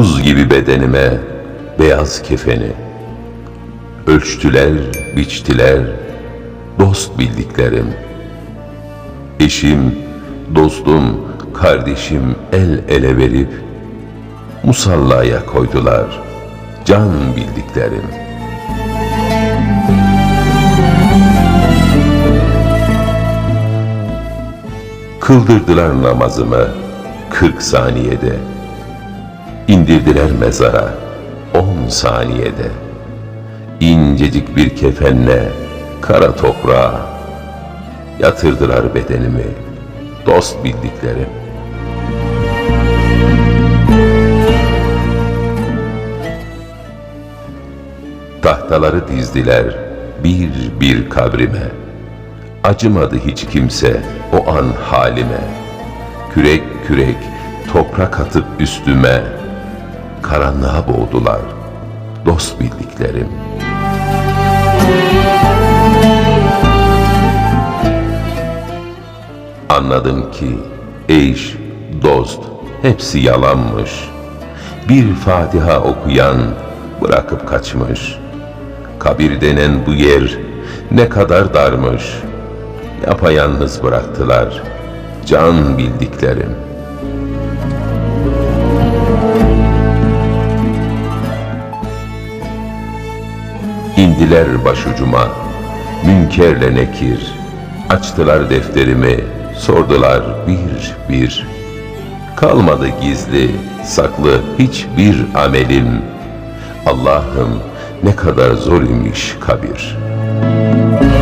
gibi bedenime beyaz kefeni. Ölçtüler, biçtiler, dost bildiklerim. Eşim, dostum, kardeşim el ele verip musallaya koydular can bildiklerim. Kıldırdılar namazımı 40 saniyede. İndirdiler mezara 10 saniyede. İncecik bir kefenle kara toprağa yatırdılar bedenimi dost bildiklerim. Tahtaları dizdiler bir bir kabrime. Acımadı hiç kimse o an halime. Kürek kürek toprak atıp üstüme karanlığa boğdular dost bildiklerim. Anladım ki eş, dost hepsi yalanmış. Bir Fatiha okuyan bırakıp kaçmış. Kabir denen bu yer ne kadar darmış. Yapayalnız bıraktılar can bildiklerim. İndiler başucuma, münkerle nekir. Açtılar defterimi, sordular bir bir. Kalmadı gizli, saklı hiçbir amelim. Allah'ım ne kadar zor imiş kabir.''